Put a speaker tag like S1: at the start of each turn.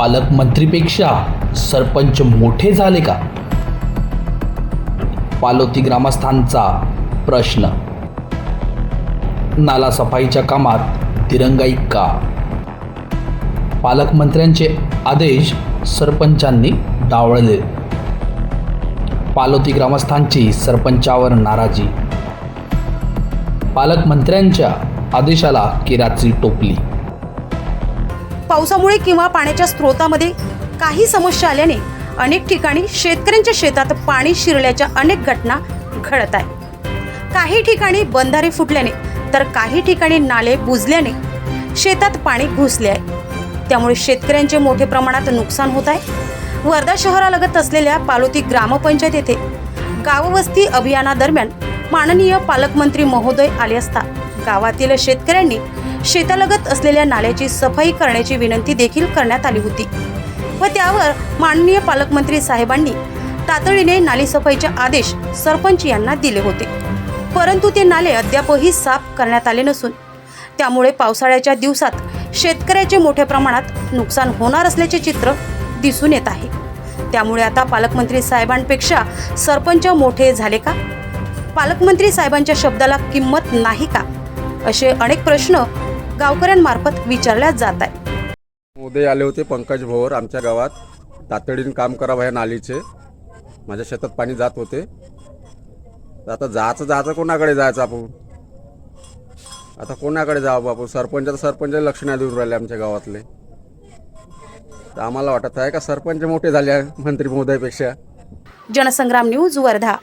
S1: पालकमंत्रीपेक्षा सरपंच मोठे झाले का? पालोती ग्रामस्थांचा प्रश्न. नाला सफाईच्या कामात तिरंगाई का? पालकमंत्र्यांचे आदेश सरपंचांनी डावळले. पालोती ग्रामस्थांची सरपंचावर नाराजी. पालकमंत्र्यांच्या आदेशाला किराची टोपली.
S2: पावसामुळे किंवा पाण्याच्या स्रोतामध्ये काही समस्या आल्याने अनेक ठिकाणी शेतकऱ्यांच्या शेतात पाणी शिरल्याच्या अनेक घटना घडत आहे काही ठिकाणी बंधारे फुटल्याने तर काही ठिकाणी नाले बुजल्याने शेतात पाणी घुसले आहे. त्यामुळे शेतकऱ्यांचे मोठ्या प्रमाणात नुकसान होत आहे. वर्धा शहरालगत असलेल्या पालोती ग्रामपंचायत येथे गाववस्ती अभियानादरम्यान माननीय पालकमंत्री महोदय आले असता गावातील शेतकऱ्यांनी शेतालगत असलेल्या नाल्याची सफाई करण्याची विनंती देखील करण्यात आली होती. व त्यावर माननीय पालकमंत्री साहेबांनी तातडीने नाली सफाईचे आदेश सरपंच यांना दिले होते. परंतु ते नाले अद्यापही साफ करण्यात आले नसून त्यामुळे पावसाळ्याच्या दिवसात शेतकऱ्याचे मोठ्या प्रमाणात नुकसान होणार असल्याचे चित्र दिसून येत आहे. त्यामुळे आता पालकमंत्री साहेबांपेक्षा सरपंच मोठे झाले का? पालकमंत्री साहेबांच्या शब्दाला किंमत नाही का? असे अनेक प्रश्न गावकऱ्यांमार्फत विचारल्या जात आहे
S3: उदय आले होते पंकज भोवर आमच्या गावात. तातडीने काम करावं ह्या नालीचे. माझ्या शेतात पाणी जात होते. आता जायचं जायचं कोणाकडे जायचं आपण आता कोणाकडे जावं बापू? सरपंच तर सरपंच लक्ष नाही देऊन राहिले आमच्या गावातले. तर आम्हाला वाटत आहे का सरपंच मोठे झाले मंत्री महोदयपेक्षा?
S2: जनसंग्राम न्यूज वर्धा.